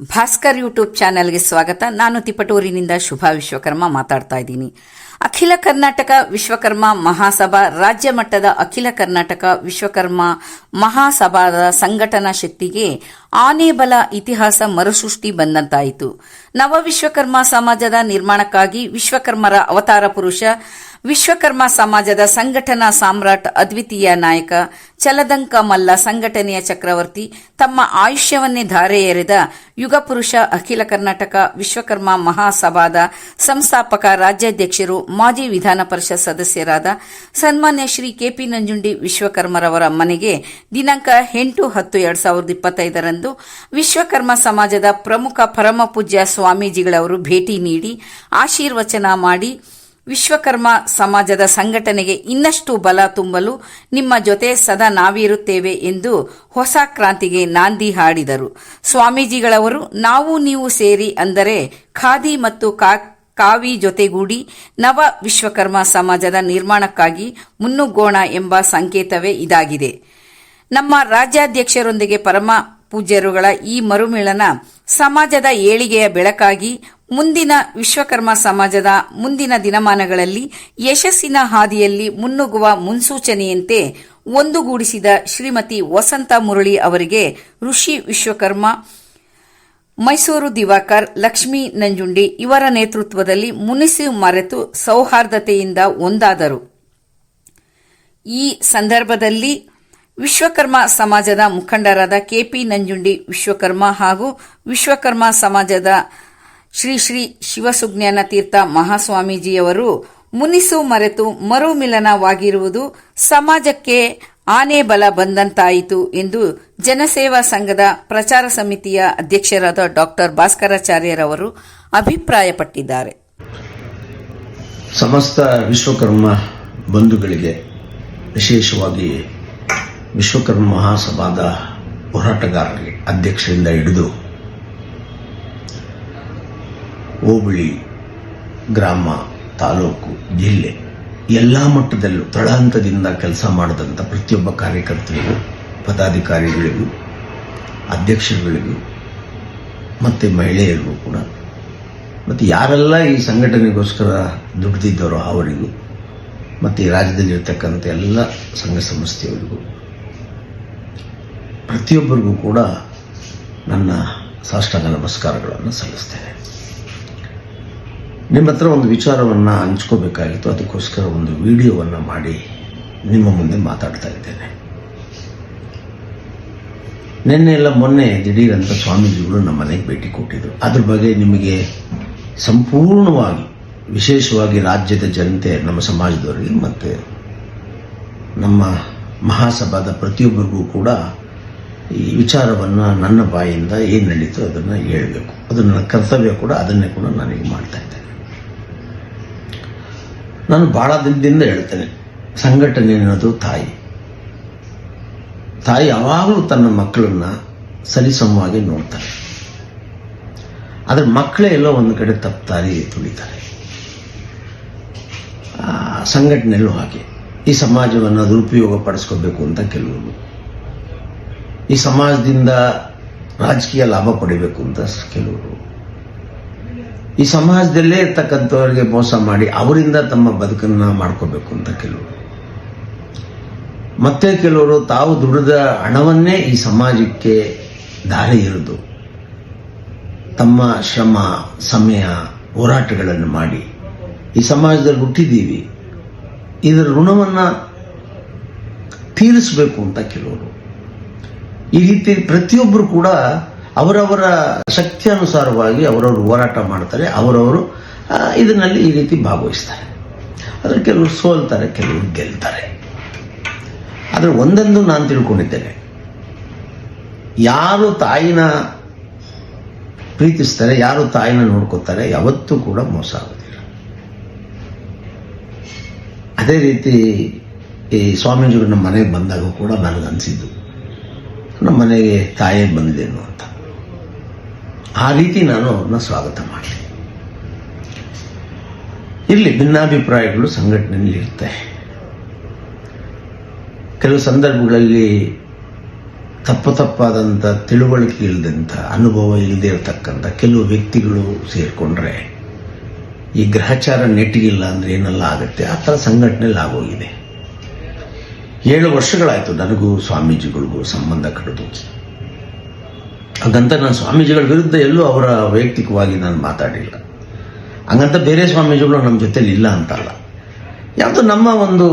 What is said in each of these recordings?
Bhaskar YouTube ಚಾನೆಲ್ಗೆ ಸ್ವಾಗತ. ನಾನು ತಿಪಟೂರಿನಿಂದ ಶುಭಾ ವಿಶ್ವಕರ್ಮ ಮಾತಾಡ್ತಾ ಇದ್ದೀನಿ. ಅಖಿಲ ಕರ್ನಾಟಕ ವಿಶ್ವಕರ್ಮ ಮಹಾಸಭಾ ರಾಜ್ಯ ಮಟ್ಟದ ಅಖಿಲ ಕರ್ನಾಟಕ ವಿಶ್ವಕರ್ಮ ಮಹಾಸಭಾದ ಸಂಘಟನಾ ಶಕ್ತಿಗೆ ಆನೆಬಲ ಇತಿಹಾಸ ಮರುಸೃಷ್ಟಿ ಬಂದಂತಾಯಿತು. ನವ ವಿಶ್ವಕರ್ಮ ಸಮಾಜದ ನಿರ್ಮಾಣಕ್ಕಾಗಿ ವಿಶ್ವಕರ್ಮರ ಅವತಾರ ಪುರುಷ ವಿಶ್ವಕರ್ಮ ಸಮಾಜದ ಸಂಘಟನಾ ಸಾಮ್ರಾಟ್ ಅದ್ವಿತೀಯ ನಾಯಕ ಚಲದಂಕ ಮಲ್ಲ ಸಂಘಟನೆಯ ಚಕ್ರವರ್ತಿ ತಮ್ಮ ಆಯುಷ್ಯವನ್ನೇ ಧಾರೆ ಎರೆದ ಯುಗಪುರುಷ ಅಖಿಲ ಕರ್ನಾಟಕ ವಿಶ್ವಕರ್ಮ ಮಹಾಸಭಾದ ಸಂಸ್ಥಾಪಕ ರಾಜ್ಯಾಧ್ಯಕ್ಷರು ಮಾಜಿ ವಿಧಾನ ಪರಿಷತ್ ಸದಸ್ಯರಾದ ಸನ್ಮಾನ್ಯ ಶ್ರೀ ಕೆಪಿ ನಂಜುಂಡಿ ವಿಶ್ವಕರ್ಮರವರ ಮನೆಗೆ ದಿನಾಂಕ ಎಂಟು ಹತ್ತು ಎರಡ್ ಸಾವಿರದ ಇಪ್ಪತ್ತೈದರಂದು ವಿಶ್ವಕರ್ಮ ಸಮಾಜದ ಪ್ರಮುಖ ಪರಮಪೂಜ್ಯ ಸ್ವಾಮೀಜಿಗಳವರು ಭೇಟಿ ನೀಡಿ ಆಶೀರ್ವಚನ ಮಾಡಿ ವಿಶ್ವಕರ್ಮ ಸಮಾಜದ ಸಂಘಟನೆಗೆ ಇನ್ನಷ್ಟು ಬಲ ತುಂಬಲು ನಿಮ್ಮ ಜೊತೆ ಸದಾ ನಾವಿರುತ್ತೇವೆ ಎಂದು ಹೊಸ ಕ್ರಾಂತಿಗೆ ನಾಂದಿ ಹಾಡಿದರು. ಸ್ವಾಮೀಜಿಗಳವರು, ನಾವು ನೀವು ಸೇರಿ ಅಂದರೆ ಖಾದಿ ಮತ್ತು ಕಾ- ಕಾವಿ ಜೊತೆಗೂಡಿ ನವ ವಿಶ್ವಕರ್ಮ ಸಮಾಜದ ನಿರ್ಮಾಣಕ್ಕಾಗಿ ಮುನ್ನುಗ್ಗೋಣ ಎಂಬ ಸಂಕೇತವೇ ಇದಾಗಿದೆ. ನಮ್ಮ ರಾಜ್ಯಾಧ್ಯಕ್ಷರೊಂದಿಗೆ ಪರಮ ಪೂಜ್ಯರುಗಳ ಈ ಮರುಮಿಳನ ಸಮಾಜದ ಏಳಿಗೆಯ ಬೆಳಕಾಗಿ ಮುಂದಿನ ವಿಶ್ವಕರ್ಮ ಸಮಾಜದ ಮುಂದಿನ ದಿನಮಾನಗಳಲ್ಲಿ ಯಶಸ್ಸಿನ ಹಾದಿಯಲ್ಲಿ ಮುನ್ನುಗ್ಗುವ ಮುನ್ಸೂಚನೆಯಂತೆ ಒಂದುಗೂಡಿಸಿದ ಶ್ರೀಮತಿ ವಸಂತ ಮುರಳಿ ಅವರಿಗೆ ಋಷಿ ವಿಶ್ವಕರ್ಮ, ಮೈಸೂರು ದಿವಾಕರ್, ಲಕ್ಷ್ಮೀ ನಂಜುಂಡಿ ಇವರ ನೇತೃತ್ವದಲ್ಲಿ ಮುನಿಸಿ ಮರೆತು ಸೌಹಾರ್ದತೆಯಿಂದ ಒಂದಾದರು. ಈ ಸಂದರ್ಭದಲ್ಲಿ ವಿಶ್ವಕರ್ಮ ಸಮಾಜದ ಮುಖಂಡರಾದ ಕೆಪಿ ನಂಜುಂಡಿ ವಿಶ್ವಕರ್ಮ ಹಾಗೂ ವಿಶ್ವಕರ್ಮ ಸಮಾಜದ ಶ್ರೀ ಶ್ರೀ ಶಿವಸುಜ್ಞಾನ ತೀರ್ಥ ಮಹಾಸ್ವಾಮೀಜಿಯವರು ಮುನಿಸು ಮರೆತು ಮರುಮಿಲನವಾಗಿರುವುದು ಸಮಾಜಕ್ಕೆ ಆನೆ ಬಲ ಬಂದಂತಾಯಿತು ಎಂದು ಜನಸೇವಾ ಸಂಘದ ಪ್ರಚಾರ ಸಮಿತಿಯ ಅಧ್ಯಕ್ಷರಾದ ಡಾಕ್ಟರ್ ಭಾಸ್ಕರಾಚಾರ್ಯರವರು ಅಭಿಪ್ರಾಯಪಟ್ಟಿದ್ದಾರೆ. ಸಮಸ್ತ ವಿಶ್ವಕರ್ಮ ಬಂಧುಗಳಿಗೆ ವಿಶೇಷವಾಗಿ ವಿಶ್ವಕರ್ಮ ಮಹಾಸಭಾದ ಹೋರಾಟಗಾರರಿಗೆ ಅಧ್ಯಕ್ಷರಿಂದ ಹಿಡಿದು ಹೋಬಳಿ, ಗ್ರಾಮ, ತಾಲೂಕು, ಜಿಲ್ಲೆ, ಎಲ್ಲ ಮಟ್ಟದಲ್ಲೂ ತಳಹಂತದಿಂದ ಕೆಲಸ ಮಾಡಿದಂಥ ಪ್ರತಿಯೊಬ್ಬ ಕಾರ್ಯಕರ್ತರಿಗೂ, ಪದಾಧಿಕಾರಿಗಳಿಗೂ, ಅಧ್ಯಕ್ಷರುಗಳಿಗೂ, ಮತ್ತು ಮಹಿಳೆಯರಿಗೂ ಕೂಡ. ಮತ್ತು ಯಾರೆಲ್ಲ ಈ ಸಂಘಟನೆಗೋಸ್ಕರ ದುಡಿದಿದ್ದಾರೋ ಅವರಿಗೂ, ಮತ್ತು ಈ ರಾಜ್ಯದಲ್ಲಿರ್ತಕ್ಕಂಥ ಎಲ್ಲ ಸಂಘ ಸಂಸ್ಥೆಯವರಿಗೂ, ಪ್ರತಿಯೊಬ್ಬರಿಗೂ ಕೂಡ ನನ್ನ ಸಾಷ್ಟಾಂಗ ನಮಸ್ಕಾರಗಳನ್ನು ಸಲ್ಲಿಸ್ತೇನೆ. ನಿಮ್ಮ ಹತ್ರ ಒಂದು ವಿಚಾರವನ್ನು ಹಂಚ್ಕೋಬೇಕಾಗಿತ್ತು. ಅದಕ್ಕೋಸ್ಕರ ಒಂದು ವಿಡಿಯೋವನ್ನು ಮಾಡಿ ನಿಮ್ಮ ಮುಂದೆ ಮಾತಾಡ್ತಾ ಇದ್ದೇನೆ. ನಿನ್ನೆ ಎಲ್ಲ ಮೊನ್ನೆ ದಿಢೀರಂತ ಸ್ವಾಮೀಜಿಗಳು ನಮ್ಮ ಮನೆಗೆ ಭೇಟಿ ಕೊಟ್ಟಿದ್ರು. ಅದ್ರ ಬಗ್ಗೆ ನಿಮಗೆ ಸಂಪೂರ್ಣವಾಗಿ, ವಿಶೇಷವಾಗಿ ರಾಜ್ಯದ ಜನತೆ, ನಮ್ಮ ಸಮಾಜದವರಿಗೆ ಮತ್ತು ನಮ್ಮ ಮಹಾಸಭಾದ ಪ್ರತಿಯೊಬ್ಬರಿಗೂ ಕೂಡ ಈ ವಿಚಾರವನ್ನು ನನ್ನ ಬಾಯಿಂದ ಏನು ನಡೀತೋ ಅದನ್ನು ಹೇಳಬೇಕು. ಅದು ನನ್ನ ಕರ್ತವ್ಯ ಕೂಡ, ಅದನ್ನೇ ಕೂಡ ನಾನೀಗ ಮಾಡ್ತಾ ಇದ್ದೇನೆ. ನಾನು ಭಾಳ ದಿನದಿಂದ ಹೇಳ್ತೇನೆ, ಸಂಘಟನೆ ಅನ್ನೋದು ತಾಯಿ. ತಾಯಿ ಯಾವಾಗಲೂ ತನ್ನ ಮಕ್ಕಳನ್ನ ಸರಿಸಮವಾಗಿ ನೋಡ್ತಾರೆ. ಆದರೆ ಮಕ್ಕಳೇ ಎಲ್ಲೋ ಒಂದು ಕಡೆ ತಪ್ಪಾರಿ ತುಳಿತಾರೆ. ಸಂಘಟನೆಯಲ್ಲೂ ಹಾಗೆ. ಈ ಸಮಾಜವನ್ನು ದುರುಪಯೋಗ ಪಡಿಸ್ಕೋಬೇಕು ಅಂತ ಕೆಲವರು. ಈ ಸಮಾಜದಿಂದ ರಾಜಕೀಯ ಲಾಭ ಪಡಿಬೇಕು ಅಂತ ಕೆಲವರು. ಈ ಸಮಾಜದಲ್ಲೇ ಇರ್ತಕ್ಕಂಥವ್ರಿಗೆ ಮೋಸ ಮಾಡಿ ಅವರಿಂದ ತಮ್ಮ ಬದುಕನ್ನ ಮಾಡ್ಕೋಬೇಕು ಅಂತ ಕೆಲವರು. ಮತ್ತೆ ಕೆಲವರು ತಾವು ದುಡಿದ ಹಣವನ್ನೇ ಈ ಸಮಾಜಕ್ಕೆ ದಾರಿ ಎರೆದು ತಮ್ಮ ಶ್ರಮ, ಸಮಯ, ಹೋರಾಟಗಳನ್ನು ಮಾಡಿ ಈ ಸಮಾಜದಲ್ಲಿ ಹುಟ್ಟಿದ್ದೀವಿ. ಇದರ ಋಣವನ್ನು ತೀರಿಸಬೇಕು ಅಂತ ಕೆಲವರು. ಈ ರೀತಿ ಪ್ರತಿಯೊಬ್ಬರು ಕೂಡ ಅವರವರ ಶಕ್ತಿಯನುಸಾರವಾಗಿ ಅವರವರು ಹೋರಾಟ ಮಾಡ್ತಾರೆ, ಅವರವರು ಇದರಲ್ಲಿ ಈ ರೀತಿ ಭಾಗವಹಿಸ್ತಾರೆ. ಆದರೆ ಕೆಲವರು ಸೋಲ್ತಾರೆ, ಕೆಲವರು ಗೆಲ್ತಾರೆ. ಆದರೆ ಒಂದೊಂದು ನಾನು ತಿಳ್ಕೊಂಡಿದ್ದೇನೆ. ಯಾರು ತಾಯಿನ ಪ್ರೀತಿಸ್ತಾರೆ, ಯಾರು ತಾಯಿನ ನೋಡ್ಕೋತಾರೆ, ಯಾವತ್ತೂ ಕೂಡ ಮೋಸ ಆಗೋದಿಲ್ಲ. ಅದೇ ರೀತಿ ಈ ಸ್ವಾಮೀಜಿಗಳು ನಮ್ಮ ಮನೆಗೆ ಬಂದಾಗ ಕೂಡ ನನಗನ್ಸಿದ್ದು, ನಮ್ಮ ಮನೆಗೆ ತಾಯೇ ಬಂದಿದೆ ಅಂತ ಆ ರೀತಿ ನಾನು ಅವ್ರನ್ನ ಸ್ವಾಗತ ಮಾಡಲಿ. ಇಲ್ಲಿ ಭಿನ್ನಾಭಿಪ್ರಾಯಗಳು ಸಂಘಟನೆಯಲ್ಲಿ ಇರುತ್ತೆ. ಕೆಲವು ಸಂದರ್ಭಗಳಲ್ಲಿ ತಪ್ಪು ತಪ್ಪಾದಂಥ ತಿಳುವಳಿಕೆ ಇಲ್ಲದಂಥ ಅನುಭವ ಇಲ್ಲದೆ ಇರತಕ್ಕಂಥ ಕೆಲವು ವ್ಯಕ್ತಿಗಳು ಸೇರಿಕೊಂಡ್ರೆ, ಈ ಗ್ರಹಚಾರ ನೆಟ್ಟಿಗಿಲ್ಲ ಅಂದರೆ ಏನೆಲ್ಲ ಆಗುತ್ತೆ? ಆ ಥರ ಸಂಘಟನೆಯಲ್ಲಿ ಆಗೋಗಿದೆ. ಏಳು ವರ್ಷಗಳಾಯಿತು ನನಗೂ ಸ್ವಾಮೀಜಿಗಳಿಗೂ ಸಂಬಂಧ ಕಡಿದು ಹಾಗಂತ ನಾನು ಸ್ವಾಮೀಜಿಗಳ ವಿರುದ್ಧ ಎಲ್ಲೂ ಅವರ ವೈಯಕ್ತಿಕವಾಗಿ ನಾನು ಮಾತಾಡಿಲ್ಲ. ಹಂಗಂತ ಬೇರೆ ಸ್ವಾಮೀಜಿಗಳು ನಮ್ಮ ಜೊತೆಲಿ ಇಲ್ಲ ಅಂತಲ್ಲ. ಯಾವುದು ನಮ್ಮ ಒಂದು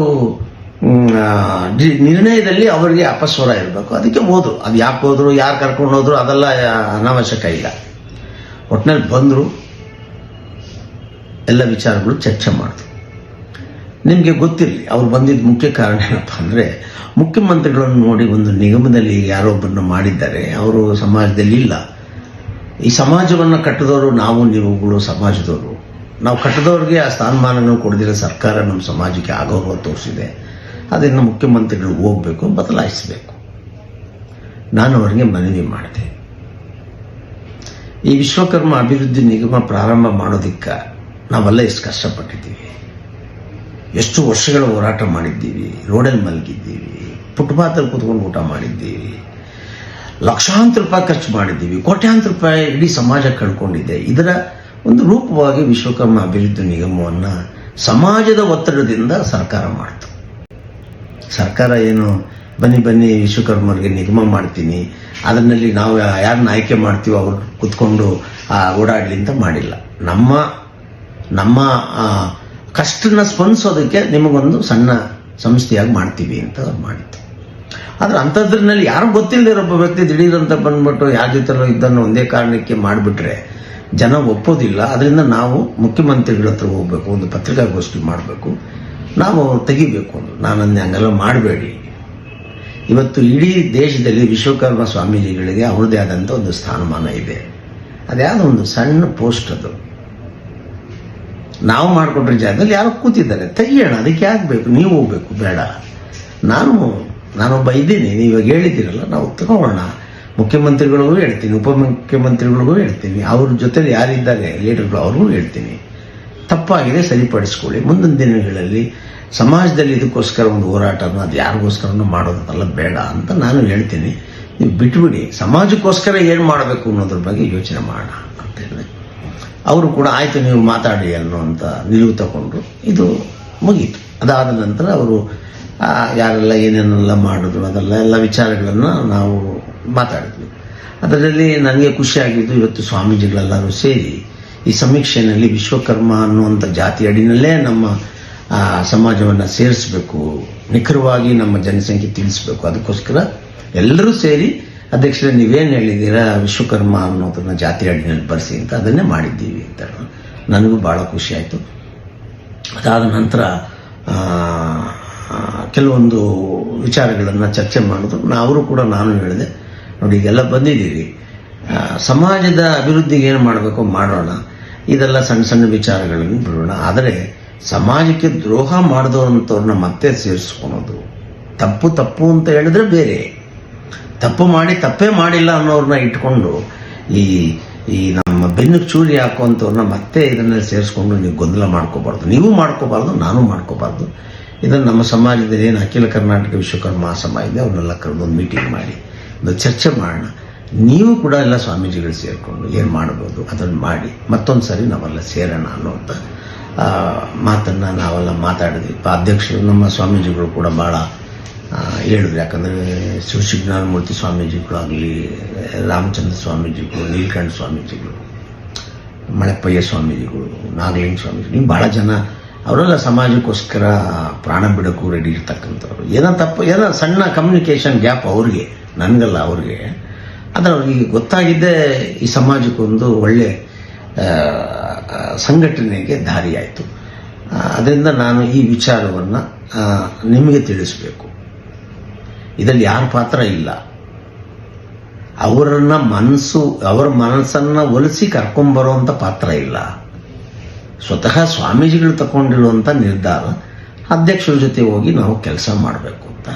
ನಿರ್ಣಯದಲ್ಲಿ ಅವರಿಗೆ ಅಪಸ್ವರ ಇರಬೇಕು. ಅದಕ್ಕೆ ಹೋದ್ರು. ಅದು ಯಾಕೆ ಹೋದ್ರು, ಯಾರು ಕರ್ಕೊಂಡು ಹೋದ್ರು ಅದೆಲ್ಲ ಅನಾವಶ್ಯಕ ಇಲ್ಲ. ಒಟ್ಟಿನಲ್ಲಿ ಬಂದರು. ಎಲ್ಲ ವಿಚಾರಗಳು ಚರ್ಚೆ ಮಾಡಿದ್ರು. ನಿಮಗೆ ಗೊತ್ತಿರಲಿ, ಅವ್ರು ಬಂದಿದ್ದ ಮುಖ್ಯ ಕಾರಣ ಏನಪ್ಪ ಅಂದರೆ ಮುಖ್ಯಮಂತ್ರಿಗಳನ್ನು ನೋಡಿ ಒಂದು ನಿಗಮದಲ್ಲಿ ಯಾರೊಬ್ಬರನ್ನು ಮಾಡಿದ್ದಾರೆ, ಅವರು ಸಮಾಜದಲ್ಲಿ ಇಲ್ಲ. ಈ ಸಮಾಜವನ್ನು ಕಟ್ಟಿದವರು ನಾವು, ನೀವುಗಳು ಸಮಾಜದವರು. ನಾವು ಕಟ್ಟದವ್ರಿಗೆ ಆ ಸ್ಥಾನಮಾನಗಳನ್ನು ಕೊಡದಿರೋ ಸರ್ಕಾರ ನಮ್ಮ ಸಮಾಜಕ್ಕೆ ಅಗೌರವ ತೋರಿಸಿದೆ. ಅದನ್ನು ಮುಖ್ಯಮಂತ್ರಿಗಳು ಹೋಗಬೇಕು, ಬದಲಾಯಿಸಬೇಕು. ನಾನು ಅವರಿಗೆ ಮನವಿ ಮಾಡಿದೆ. ಈ ವಿಶ್ವಕರ್ಮ ಅಭಿವೃದ್ಧಿ ನಿಗಮ ಪ್ರಾರಂಭ ಮಾಡೋದಕ್ಕೆ ನಾವೆಲ್ಲ ಎಷ್ಟು ಕಷ್ಟಪಟ್ಟಿದ್ದೀವಿ. ಎಷ್ಟು ವರ್ಷಗಳ ಹೋರಾಟ ಮಾಡಿದ್ದೀವಿ, ರೋಡಲ್ಲಿ ಮಲಗಿದ್ದೀವಿ. ಫುಟ್ಪಾತಲ್ಲಿ ಕೂತ್ಕೊಂಡು ಊಟ ಮಾಡಿದ್ದೀವಿ ಲಕ್ಷಾಂತರ ರೂಪಾಯಿ ಖರ್ಚು ಮಾಡಿದ್ದೀವಿ. ಕೋಟ್ಯಾಂತರ ರೂಪಾಯಿ ಇಡೀ ಸಮಾಜ ಕಳ್ಕೊಂಡಿದೆ. ಇದರ ಒಂದು ರೂಪವಾಗಿ ವಿಶ್ವಕರ್ಮ ಅಭಿವೃದ್ಧಿ ನಿಗಮವನ್ನು ಸಮಾಜದ ಒತ್ತಡದಿಂದ ಸರ್ಕಾರ ಮಾಡ್ತು. ಸರ್ಕಾರ ಏನು, ಬನ್ನಿ ಬನ್ನಿ, ವಿಶ್ವಕರ್ಮರಿಗೆ ನಿಗಮ ಮಾಡ್ತೀನಿ. ಅದರಲ್ಲಿ ನಾವು ಯಾರನ್ನ ಆಯ್ಕೆ ಮಾಡ್ತೀವೋ ಅವ್ರು ಕುತ್ಕೊಂಡು ಓಡಾಡಲಿ ಅಂತ ಮಾಡಿಲ್ಲ. ನಮ್ಮ ನಮ್ಮ ಕಷ್ಟನ ಸ್ಪಂದಿಸೋದಕ್ಕೆ ನಿಮಗೊಂದು ಸಣ್ಣ ಸಂಸ್ಥೆಯಾಗಿ ಮಾಡ್ತೀವಿ ಅಂತ ಅವ್ರು ಮಾಡಿತ್ತು ಆದ್ರೆ ಅಂಥದ್ರಲ್ಲಿ ಯಾರು ಗೊತ್ತಿಲ್ಲದೆ ಒಬ್ಬ ವ್ಯಕ್ತಿ ದಿಢೀರಂತ ಬಂದ್ಬಿಟ್ಟು ಯಾರ ಜೊತೆಲೋ ಇದ್ದನ್ನು ಒಂದೇ ಕಾರಣಕ್ಕೆ ಮಾಡಿಬಿಟ್ರೆ ಜನ ಒಪ್ಪೋದಿಲ್ಲ. ಅದರಿಂದ ನಾವು ಮುಖ್ಯಮಂತ್ರಿಗಳ ಹತ್ರ ಹೋಗ್ಬೇಕು, ಒಂದು ಪತ್ರಿಕಾಗೋಷ್ಠಿ ಮಾಡಬೇಕು. ನಾವು ಅವ್ರು ತೆಗಿಬೇಕು ಅಂದರು ನಾನು ಹಂಗೆಲ್ಲ ಮಾಡಬೇಡಿ. ಇವತ್ತು ಇಡೀ ದೇಶದಲ್ಲಿ ವಿಶ್ವಕರ್ಮ ಸ್ವಾಮೀಜಿಗಳಿಗೆ ಅವ್ರದ್ದೇ ಆದಂಥ ಒಂದು ಸ್ಥಾನಮಾನ ಇದೆ. ಅದ್ಯಾವುದೋ ಒಂದು ಸಣ್ಣ ಪೋಸ್ಟ್ ಅದು. ನಾವು ಮಾಡಿಕೊಟ್ರೆ ಜಾಗದಲ್ಲಿ ಯಾರೋ ಕೂತಿದ್ದಾರೆ, ತೆಗಿಯೋಣ, ಅದಕ್ಕೆ ಯಾಕೆ ಬೇಕು? ನೀವು ಹೋಗ್ಬೇಕು, ಬೇಡ. ನಾನು ನಾನೊಬ್ಬ ಇದ್ದೀನಿ, ನೀವು ಹೇಳಿದ್ದೀರಲ್ಲ, ನಾವು ತಗೊಳ್ಳೋಣ ಮುಖ್ಯಮಂತ್ರಿಗಳಿಗೂ ಹೇಳ್ತೀನಿ, ಉಪಮುಖ್ಯಮಂತ್ರಿಗಳಿಗೂ ಹೇಳ್ತೀನಿ. ಅವ್ರ ಜೊತೆಲಿ ಯಾರಿದ್ದಾರೆ, ಲೀಡರ್ಗಳು ಅವ್ರಿಗೂ ಹೇಳ್ತೀನಿ. ತಪ್ಪಾಗಿದೆ, ಸರಿಪಡಿಸ್ಕೊಳ್ಳಿ. ಮುಂದಿನ ದಿನಗಳಲ್ಲಿ ಸಮಾಜದಲ್ಲಿ ಇದಕ್ಕೋಸ್ಕರ ಒಂದು ಹೋರಾಟನ, ಅದು ಯಾರಿಗೋಸ್ಕರನೂ ಮಾಡೋದಲ್ಲ ಬೇಡ ಅಂತ ನಾನು ಹೇಳ್ತೀನಿ. ನೀವು ಬಿಟ್ಬಿಡಿ. ಸಮಾಜಕ್ಕೋಸ್ಕರ ಏನು ಮಾಡಬೇಕು ಅನ್ನೋದ್ರ ಬಗ್ಗೆ ಯೋಚನೆ ಮಾಡೋಣ ಅಂತ ಹೇಳಿದೆ. ಅವರು ಕೂಡ, ಆಯಿತು, ನೀವು ಮಾತಾಡಿ ಅನ್ನುವಂಥ ನಿಲುವು ತಗೊಂಡ್ರು ಇದು ಮುಗೀತು. ಅದಾದ ನಂತರ ಅವರು ಯಾರೆಲ್ಲ ಏನೇನೆಲ್ಲ ಮಾಡಿದ್ರು, ಅದೆಲ್ಲ ಎಲ್ಲ ವಿಚಾರಗಳನ್ನು ನಾವು ಮಾತಾಡಿದ್ವಿ. ಅದರಲ್ಲಿ ನನಗೆ ಖುಷಿಯಾಗಿದ್ದು ಇವತ್ತು ಸ್ವಾಮೀಜಿಗಳೆಲ್ಲರೂ ಸೇರಿ ಈ ಸಮೀಕ್ಷೆಯಲ್ಲಿ ವಿಶ್ವಕರ್ಮ ಅನ್ನುವಂಥ ಜಾತಿ ಅಡಿನಲ್ಲೇ ನಮ್ಮ ಸಮಾಜವನ್ನು ಸೇರಿಸಬೇಕು. ನಿಖರವಾಗಿ ನಮ್ಮ ಜನಸಂಖ್ಯೆ ತಿಳಿಸ್ಬೇಕು. ಅದಕ್ಕೋಸ್ಕರ ಎಲ್ಲರೂ ಸೇರಿ ಅಧ್ಯಕ್ಷರೇ, ನೀವೇನು ಹೇಳಿದ್ದೀರಾ ವಿಶ್ವಕರ್ಮ ಅನ್ನೋದನ್ನ ಜಾತಿ ಅಡಿನಲ್ಲಿ ಬರೆಸಿ ಅಂತ ಅದನ್ನೇ ಮಾಡಿದ್ದೀವಿ ಅಂತ ನನಗೂ ಭಾಳ ಖುಷಿ ಆಯಿತು. ಅದಾದ ನಂತರ ಕೆಲವೊಂದು ವಿಚಾರಗಳನ್ನು ಚರ್ಚೆ ಮಾಡಿದ್ರು ಅವರು ಕೂಡ ನಾನು ಹೇಳಿದೆ. ನೋಡಿ, ಈಗೆಲ್ಲ ಬಂದಿದ್ದೀವಿ ಸಮಾಜದ ಅಭಿವೃದ್ಧಿಗೆ ಏನು ಮಾಡಬೇಕು ಮಾಡೋಣ. ಇದೆಲ್ಲ ಸಣ್ಣ ಸಣ್ಣ ವಿಚಾರಗಳನ್ನು ಬಿಡೋಣ ಆದರೆ, ಸಮಾಜಕ್ಕೆ ದ್ರೋಹ ಮಾಡಿದವರಂಥವ್ರನ್ನ ಮತ್ತೆ ಸೇರಿಸ್ಕೊಳೋದು ತಪ್ಪು ತಪ್ಪು ಅಂತ ಹೇಳಿದ್ರೆ ಬೇರೆ. ತಪ್ಪು ಮಾಡಿ ತಪ್ಪೇ ಮಾಡಿಲ್ಲ ಅನ್ನೋರನ್ನ ಇಟ್ಕೊಂಡು ಈ ಈ ನಮ್ಮ ಬೆನ್ನಿಗೆ ಚೂರಿ ಹಾಕುವಂಥವ್ರನ್ನ ಮತ್ತೆ ಇದನ್ನೆಲ್ಲ ಸೇರಿಸ್ಕೊಂಡು ನೀವು ಗೊಂದಲ ಮಾಡ್ಕೋಬಾರ್ದು. ನೀವು ಮಾಡ್ಕೋಬಾರ್ದು ನಾನು ಮಾಡ್ಕೋಬಾರ್ದು. ಇದನ್ನು ನಮ್ಮ ಸಮಾಜದಲ್ಲಿ ಏನು ಅಖಿಲ ಕರ್ನಾಟಕ ವಿಶ್ವಕರ್ಮ ಮಹಾಸಭಾ ಇದೆ ಅವ್ರನ್ನೆಲ್ಲ ಕರೆದು ಒಂದು ಮೀಟಿಂಗ್ ಮಾಡಿ ಒಂದು ಚರ್ಚೆ ಮಾಡೋಣ. ನೀವು ಕೂಡ ಎಲ್ಲ ಸ್ವಾಮೀಜಿಗಳು ಸೇರಿಕೊಂಡು ಏನು ಮಾಡ್ಬೋದು ಅದನ್ನು ಮಾಡಿ ಮತ್ತೊಂದು ಸರಿ ನಾವೆಲ್ಲ ಸೇರೋಣ ಅನ್ನುವಂಥ ಆ, ಮಾತನ್ನು ನಾವೆಲ್ಲ ಮಾತಾಡಿದ್ವಿ. ಅಧ್ಯಕ್ಷರು ನಮ್ಮ ಸ್ವಾಮೀಜಿಗಳು ಕೂಡ ಭಾಳ ಹೇಳಿದ್ರು ಯಾಕಂದರೆ ಸ್ವಾಮೀಜಿಗಳು ಆಗಲಿ, ರಾಮಚಂದ್ರ ಸ್ವಾಮೀಜಿಗಳು, ನೀಲಕಂಠ ಸ್ವಾಮೀಜಿಗಳು ಮಳೆಪ್ಪಯ್ಯ ಸ್ವಾಮೀಜಿಗಳು, ನಾಗಲಿಂಗ ಸ್ವಾಮೀಜಿಗಳು ಭಾಳ ಜನ ಅವರೆಲ್ಲ ಸಮಾಜಕ್ಕೋಸ್ಕರ ಪ್ರಾಣ ಬಿಡೋಕ್ಕೂ ರೆಡಿ ಇರ್ತಕ್ಕಂಥವ್ರು. ಏನೋ ತಪ್ಪು, ಏನೋ ಸಣ್ಣ ಕಮ್ಯುನಿಕೇಷನ್ ಗ್ಯಾಪ್ ಅವ್ರಿಗೆ, ನನಗಲ್ಲ ಅವ್ರಿಗೆ. ಆದರೆ ಅವ್ರಿಗೆ ಗೊತ್ತಾಗಿದ್ದೇ ಈ ಸಮಾಜಕ್ಕೊಂದು ಒಳ್ಳೆ ಸಂಘಟನೆಗೆ ದಾರಿಯಾಯಿತು. ಅದರಿಂದ ನಾನು ಈ ವಿಚಾರವನ್ನು ನಿಮಗೆ ತಿಳಿಸಬೇಕು. ಇದರಲ್ಲಿ ಯಾರ ಪಾತ್ರ ಇಲ್ಲ. ಅವರನ್ನ ಮನಸ್ಸು, ಅವರ ಮನಸ್ಸನ್ನ ಒಲಿಸಿ ಕರ್ಕೊಂಬರುವಂಥ ಪಾತ್ರ ಇಲ್ಲ. ಸ್ವತಃ ಸ್ವಾಮೀಜಿಗಳು ತಗೊಂಡಿರುವಂಥ ನಿರ್ಧಾರ, ಅಧ್ಯಕ್ಷರ ಜೊತೆ ಹೋಗಿ ನಾವು ಕೆಲಸ ಮಾಡಬೇಕು ಅಂತ.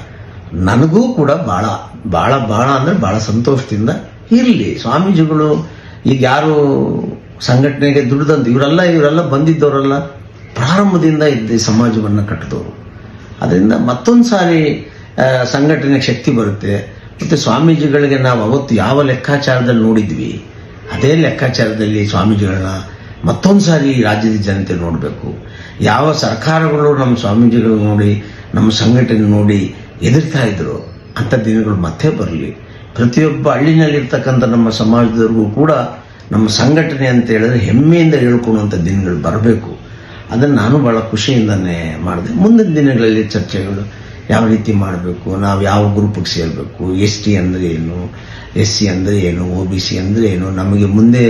ನನಗೂ ಕೂಡ ಭಾಳ ಭಾಳ ಭಾಳ ಅಂದರೆ ಭಾಳ ಸಂತೋಷದಿಂದ ಇರಲಿ. ಸ್ವಾಮೀಜಿಗಳು ಈಗ ಯಾರು ಸಂಘಟನೆಗೆ ದುಡ್ದಂತ, ಇವರೆಲ್ಲ ಇವರೆಲ್ಲ ಬಂದಿದ್ದವರೆಲ್ಲ ಪ್ರಾರಂಭದಿಂದ ಇದ್ದ ಸಮಾಜವನ್ನು ಕಟ್ಟಿದವರು. ಅದರಿಂದ ಮತ್ತೊಂದು ಸಾರಿ ಆ, ಸಂಘಟನೆಗೆ ಶಕ್ತಿ ಬರುತ್ತೆ. ಮತ್ತು ಸ್ವಾಮೀಜಿಗಳಿಗೆ ನಾವು ಅವತ್ತು ಯಾವ ಲೆಕ್ಕಾಚಾರದಲ್ಲಿ ನೋಡಿದ್ವಿ ಅದೇ ಲೆಕ್ಕಾಚಾರದಲ್ಲಿ ಸ್ವಾಮೀಜಿಗಳನ್ನ ಮತ್ತೊಂದು ಸಾರಿ ರಾಜ್ಯದ ಜನತೆ ನೋಡಬೇಕು. ಯಾವ ಸರ್ಕಾರಗಳು ನಮ್ಮ ಸ್ವಾಮೀಜಿಗಳು ನೋಡಿ ನಮ್ಮ ಸಂಘಟನೆ ನೋಡಿ ಎದುರ್ತಾ ಇದ್ರು ಅಂಥ ದಿನಗಳು ಮತ್ತೆ ಬರಲಿ. ಪ್ರತಿಯೊಬ್ಬ ಹಳ್ಳಿನಲ್ಲಿರ್ತಕ್ಕಂಥ ನಮ್ಮ ಸಮಾಜದವ್ರಿಗೂ ಕೂಡ ನಮ್ಮ ಸಂಘಟನೆ ಅಂತ ಹೇಳಿದ್ರೆ ಹೆಮ್ಮೆಯಿಂದ ಹೇಳ್ಕೊಳ್ಳುವಂಥ ದಿನಗಳು ಬರಬೇಕು. ಅದನ್ನು ನಾನು ಭಾಳ ಖುಷಿಯಿಂದನೇ ಮಾಡಿದೆ. ಮುಂದಿನ ದಿನಗಳಲ್ಲಿ ಚರ್ಚೆಗಳು. ಯಾವ ರೀತಿ ಮಾಡಬೇಕು, ನಾವು ಯಾವ ಗ್ರೂಪಿಗೆ ಸೇರಬೇಕು ಎಸ್ ಟಿ ಅಂದರೆ ಏನು, ಎಸ್ ಸಿ ಅಂದರೆ ಏನು ಒ ಬಿ ಸಿ ಅಂದರೆ ಏನು, ನಮಗೆ ಮುಂದೆ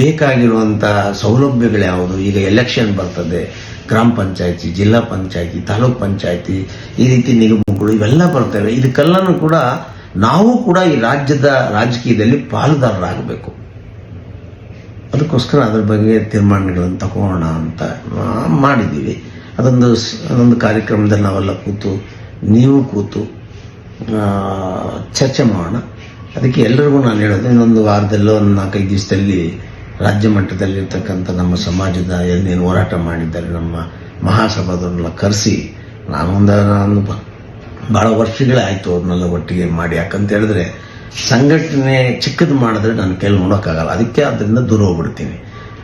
ಬೇಕಾಗಿರುವಂಥ ಸೌಲಭ್ಯಗಳು ಯಾವುದು? ಈಗ ಎಲೆಕ್ಷನ್ ಬರ್ತದೆ, ಗ್ರಾಮ ಪಂಚಾಯತಿ, ಜಿಲ್ಲಾ ಪಂಚಾಯತಿ, ತಾಲೂಕ್ ಪಂಚಾಯತಿ, ಈ ರೀತಿ ನಿಗಮಗಳು ಇವೆಲ್ಲ ಬರ್ತವೆ. ಇದಕ್ಕೆಲ್ಲನೂ ಕೂಡ ನಾವು ಕೂಡ ಈ ರಾಜ್ಯದ ರಾಜಕೀಯದಲ್ಲಿ ಪಾಲುದಾರರಾಗಬೇಕು. ಅದಕ್ಕೋಸ್ಕರ ಅದ್ರ ಬಗ್ಗೆ ತೀರ್ಮಾನಗಳನ್ನು ತಗೋಣ ಅಂತ ಮಾಡಿದ್ದೀವಿ. ಅದೊಂದು ಅದೊಂದು ಕಾರ್ಯಕ್ರಮದಲ್ಲಿ ನಾವೆಲ್ಲ ಕೂತು ನೀವು ಕೂತು ಚರ್ಚೆ ಮಾಡೋಣ. ಅದಕ್ಕೆ ಎಲ್ಲರಿಗೂ ನಾನು ಹೇಳೋದು, ಇನ್ನೊಂದು ವಾರದಲ್ಲೋ, ಒಂದು ನಾಲ್ಕೈದು ದಿವಸದಲ್ಲಿ ರಾಜ್ಯ ಮಟ್ಟದಲ್ಲಿರ್ತಕ್ಕಂಥ ನಮ್ಮ ಸಮಾಜದ ಏನೇನು ಹೋರಾಟ ಮಾಡಿದ್ದಾರೆ, ನಮ್ಮ ಮಹಾಸಭಾದವ್ರನ್ನೆಲ್ಲ ಕರೆಸಿ ನಾನೊಂದು ನಾನು ಭಾಳ ವರ್ಷಗಳೇ ಆಯಿತು ಅವ್ರನ್ನೆಲ್ಲ ಒಟ್ಟಿಗೆ ಮಾಡಿ. ಯಾಕಂತ ಹೇಳಿದ್ರೆ, ಸಂಘಟನೆ ಚಿಕ್ಕದು ಮಾಡಿದ್ರೆ ನಾನು ಕೈಲಿ ನೋಡೋಕ್ಕಾಗಲ್ಲ. ಅದಕ್ಕೆ ಅದರಿಂದ ದೂರ ಹೋಗ್ಬಿಡ್ತೀನಿ.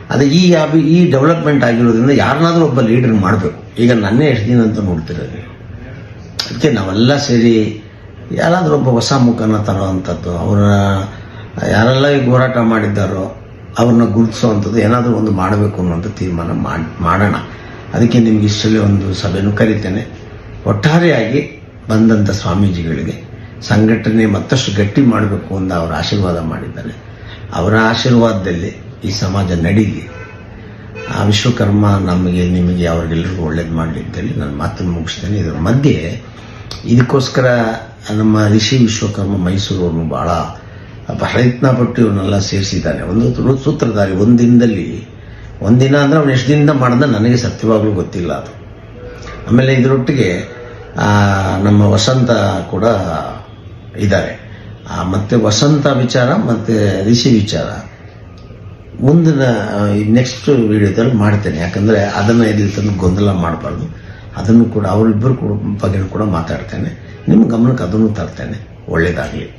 ಅದು ಈ ಅಭಿ ಈ ಡೆವಲಪ್ಮೆಂಟ್ ಆಗಿರೋದ್ರಿಂದ ಯಾರನ್ನಾದ್ರೂ ಒಬ್ಬ ಲೀಡರ್ ಮಾಡಬೇಕು. ಈಗ ನನ್ನೇ ಎಷ್ಟು ದಿನ ಅಂತ ನೋಡ್ತಿರೋದು ಅದಕ್ಕೆ ನಾವೆಲ್ಲ ಸೇರಿ ಯಾರಾದರೂ ಒಬ್ಬ ಹೊಸ ಮುಖನ ತರುವಂಥದ್ದು ಅವರ ಯಾರೆಲ್ಲ ಈಗ ಹೋರಾಟ ಮಾಡಿದ್ದಾರೋ ಅವ್ರನ್ನ ಗುರುತಿಸುವಂಥದ್ದು ಏನಾದರೂ ಒಂದು ಮಾಡಬೇಕು ಅನ್ನೋಂಥ ತೀರ್ಮಾನ ಮಾಡಿ, ಮಾಡೋಣ. ಅದಕ್ಕೆ ನಿಮ್ಗೆ ಇಷ್ಟಲ್ಲಿ ಒಂದು ಸಭೆಯನ್ನು ಕರಿತೇನೆ. ಒಟ್ಟಾರೆಯಾಗಿ ಬಂದಂಥ ಸ್ವಾಮೀಜಿಗಳಿಗೆ, ಸಂಘಟನೆ ಮತ್ತಷ್ಟು ಗಟ್ಟಿ ಮಾಡಬೇಕು ಅಂತ ಅವರ ಆಶೀರ್ವಾದ ಮಾಡಿದ್ದಾರೆ. ಅವರ ಆಶೀರ್ವಾದದಲ್ಲಿ ಈ ಸಮಾಜ ನಡೀಲಿ. ಆ ವಿಶ್ವಕರ್ಮ ನಮಗೆ, ನಿಮಗೆ ಅವ್ರಿಗೆಲ್ಲರಿಗೂ ಒಳ್ಳೇದು ಮಾಡಲಿ ನಾನು ಮಾತನ್ನು ಮುಗಿಸ್ತೇನೆ. ಇದರ ಮಧ್ಯೆ ಇದಕ್ಕೋಸ್ಕರ ನಮ್ಮ ಋಷಿ ವಿಶ್ವಕರ್ಮ ಮೈಸೂರವ್ರನ್ನು ಭಾಳ ಪ್ರಯತ್ನ ಪಟ್ಟು ಇವನ್ನೆಲ್ಲ ಸೇರಿಸಿದ್ದಾನೆ. ಒಂದು ಸೂತ್ರಧಾರಿ, ಒಂದು ದಿನದಲ್ಲಿ ಒಂದಿನ ಅಂದರೆ ಅವನು ಎಷ್ಟು ದಿನದಿಂದ ಮಾಡಿದ ನನಗೆ ಸತ್ಯವಾಗಲೂ ಗೊತ್ತಿಲ್ಲ ಅದು. ಆಮೇಲೆ ಇದರೊಟ್ಟಿಗೆ ನಮ್ಮ ವಸಂತ ಕೂಡ ಇದ್ದಾರೆ. ಮತ್ತೆ ವಸಂತ ವಿಚಾರ, ಮತ್ತೆ ಋಷಿ ವಿಚಾರ. ಮುಂದಿನ ನೆಕ್ಸ್ಟ್ ವಿಡಿಯೋದಲ್ಲಿ ಮಾಡ್ತೇನೆ. ಯಾಕಂದರೆ ಅದನ್ನು ಇಲ್ಲಿ ತಂದು ಗೊಂದಲ ಮಾಡಬಾರ್ದು. ಅದನ್ನು ಕೂಡ, ಅವರಿಬ್ಬರು ಕೂಡ, ಬಗ್ಗೆ ಕೂಡ ಮಾತಾಡ್ತೇನೆ. ನಿಮ್ಮ ಗಮನಕ್ಕೆ ಅದನ್ನು ತರ್ತೇನೆ. ಒಳ್ಳೆಯದಾಗಲಿ